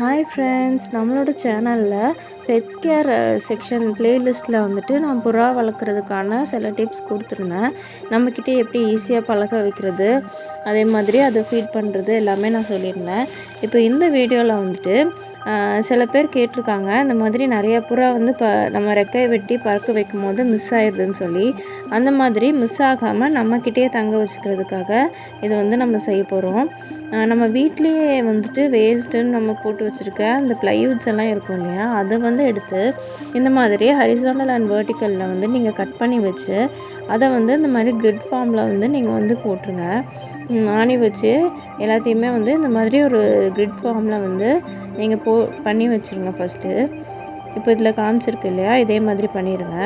Hi friends நம்மளோட சேனலில் pets care section பிளேலிஸ்ட்டில் வந்துட்டு நான் புறா வளர்க்குறதுக்கான சில டிப்ஸ் கொடுத்துருந்தேன். நம்மக்கிட்ட எப்படி ஈஸியாக பழக வைக்கிறது அதே மாதிரி அதை ஃபீட் பண்ணுறது எல்லாமே நான் சொல்லியிருந்தேன். இப்போ இந்த வீடியோவில் வந்துட்டு சில பேர் கேட்டிருக்காங்க இந்த மாதிரி நிறைய புறா வந்து ப நம்ம ரெக்கையை வெட்டி பறக்க வைக்கும் போது மிஸ் ஆயிடுதுன்னு சொல்லி. அந்த மாதிரி மிஸ் ஆகாமல் நம்மக்கிட்டேயே தங்க வச்சுக்கிறதுக்காக இது வந்து நம்ம செய்ய போகிறோம் நம்ம வீட்லேயே வந்துட்டு வேஸ்ட்டுன்னு நம்ம போட்டு வச்சுருக்க அந்த ப்ளைவுட்ஸ் எல்லாம் இருக்கும் இல்லையா? அதை வந்து எடுத்து இந்த மாதிரி ஹரிசாண்டல் அண்ட் வேர்டிக்கலில் வந்து நீங்கள் கட் பண்ணி வச்சு அதை வந்து இந்த மாதிரி கிரிட் ஃபார்மில் வந்து நீங்கள் வந்து போட்டுருங்க. ஆணி வச்சு எல்லாத்தையுமே வந்து இந்த மாதிரி ஒரு கிரிட் ஃபார்மில் வந்து நீங்கள் போ பண்ணி வச்சுருங்க ஃபஸ்ட்டு இப்போ இதில் காமிச்சிருக்கு இல்லையா? இதே மாதிரி பண்ணிடுங்க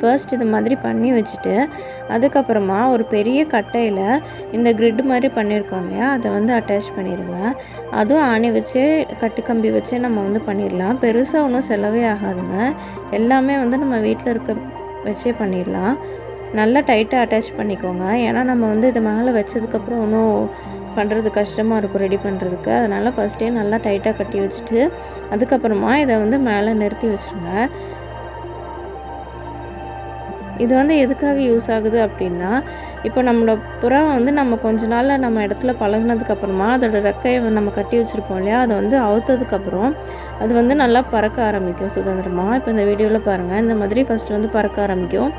ஃபர்ஸ்ட் இது மாதிரி பண்ணி வச்சுட்டு அதுக்கப்புறமா ஒரு பெரிய கட்டையில் இந்த கிரிட் மாதிரி பண்ணியிருக்கோம் இல்லையா? அதை வந்து அட்டாச் பண்ணிடுங்க அதுவும் ஆணி வச்சு கட்டு கம்பி வச்சு நம்ம வந்து பண்ணிடலாம். பெருசாக ஒன்றும் செலவே ஆகாதுங்க. எல்லாமே வந்து நம்ம வீட்டில் இருக்க வச்சே பண்ணிடலாம். நல்லா டைட்டாக அட்டாச் பண்ணிக்கோங்க. ஏன்னா நம்ம வந்து இது மேலே வச்சதுக்கப்புறம் ஒன்றும் பண்ணுறது கஷ்டமாக இருக்கும் ரெடி பண்ணுறதுக்கு அதனால் ஃபஸ்ட்டே நல்லா டைட்டாக கட்டி வச்சுட்டு அதுக்கப்புறமா இதை வந்து மேலே நிறுத்தி வச்சுருங்க. இது வந்து எதுக்காக யூஸ் ஆகுது அப்படின்னா இப்போ நம்மளோட புறா வந்து நம்ம கொஞ்ச நாளில் நம்ம இடத்துல பழகினதுக்கப்புறமா அதோட ரெக்கையை வந்து நம்ம கட்டி வச்சுருப்போம் இல்லையா? அதை வந்து அவுத்ததுக்கப்புறம் அது வந்து நல்லா பறக்க ஆரம்பிக்கும் சுதந்திரமாக இப்போ இந்த வீடியோவில் பாருங்கள் இந்த மாதிரி ஃபஸ்ட்டு வந்து பறக்க ஆரம்பிக்கும்.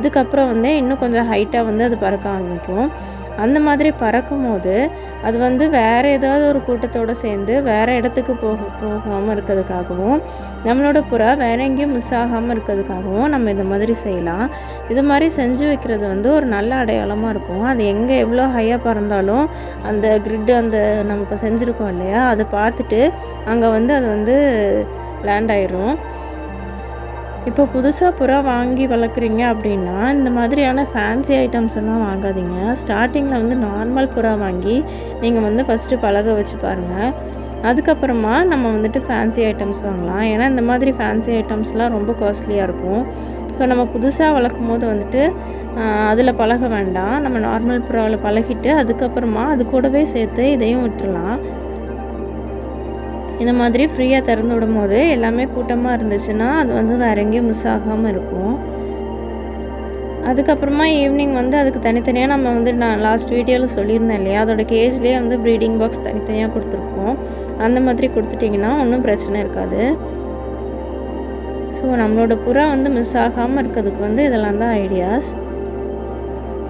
இதுக்கப்புறம் வந்து இன்னும் கொஞ்சம் ஹைட்டாக வந்து அது பறக்க ஆரம்பிக்கும். அந்த மாதிரி பறக்கும் போது அது வந்து வேறு ஏதாவது ஒரு கூட்டத்தோடு சேர்ந்து வேறு இடத்துக்கு போக போகாமல் இருக்கிறதுக்காகவும் நம்மளோட புறா வேற எங்கேயும் மிஸ் ஆகாமல் இருக்கிறதுக்காகவும் நம்ம இந்த மாதிரி செய்யலாம். இது மாதிரி செஞ்சு வைக்கிறது வந்து ஒரு நல்ல அடையாளமாக இருக்கும். அது எங்கே எவ்வளோ ஹையாக பறந்தாலும் அந்த கிரிட் அந்த நம்ம இப்போ செஞ்சுருக்கோம் இல்லையா அதை பார்த்துட்டு அங்கே வந்து அது வந்து லேண்ட் ஆயிரும். இப்போ புதுசாக புறா வாங்கி வளர்க்குறீங்க அப்படின்னா இந்த மாதிரியான ஃபேன்சி ஐட்டம்ஸ் எல்லாம் வாங்காதீங்க. ஸ்டார்டிங்கில் வந்து நார்மல் புறா வாங்கி நீங்கள் வந்து ஃபஸ்ட்டு பழக வச்சு பாருங்கள் அதுக்கப்புறமா நம்ம வந்துட்டு ஃபேன்சி ஐட்டம்ஸ் வாங்கலாம். ஏன்னா இந்த மாதிரி ஃபேன்சி ஐட்டம்ஸ்லாம் ரொம்ப காஸ்ட்லியாக இருக்கும். ஸோ நம்ம புதுசாக வளர்க்கும் போது வந்துட்டு அதில் பழக வேண்டாம். நம்ம நார்மல் புறாவில் பழகிட்டு அதுக்கப்புறமா அது கூடவே சேர்த்து இதையும் விட்டுறலாம். இந்த மாதிரி ஃப்ரீயாக திறந்து விடும் போது எல்லாமே கூட்டமாக இருந்துச்சுன்னா அது வந்து வேற எங்கேயும் மிஸ் ஆகாமல் இருக்கும். அதுக்கப்புறமா ஈவினிங் வந்து அதுக்கு தனித்தனியாக நம்ம வந்து நான் லாஸ்ட் வீடியோவில் சொல்லியிருந்தேன் இல்லையா? அதோட கேஜ்லேயே வந்து ப்ரீடிங் பாக்ஸ் தனித்தனியாக கொடுத்துருக்கோம். அந்த மாதிரி கொடுத்துட்டிங்கன்னா ஒன்றும் பிரச்சனை இருக்காது. ஸோ நம்மளோட புறா வந்து மிஸ் ஆகாமல் இருக்கிறதுக்கு வந்து இதெல்லாம் தான் ஐடியாஸ்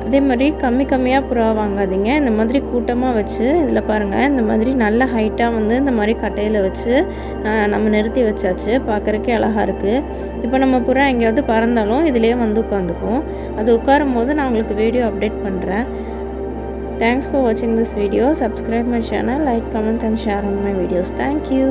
அதே மாதிரி கம்மி கம்மியாக புறா வாங்காதீங்க. இந்த மாதிரி கூட்டமாக வச்சு இதில் பாருங்கள் இந்த மாதிரி நல்ல ஹைட்டாக வந்து இந்த மாதிரி கட்டையில் வச்சு நம்ம நிறுத்தி வச்சாச்சு. பார்க்குறக்கே அழகாக இருக்குது இப்போ நம்ம புறா எங்கேயாவது பறந்தாலும் இதுலேயே வந்து உட்காந்துக்கும். அது உட்காரும் போது நான் உங்களுக்கு வீடியோ அப்டேட் பண்ணுறேன் தேங்க்ஸ் ஃபார் வாட்சிங் this video subscribe my channel like comment and share on my videos thank you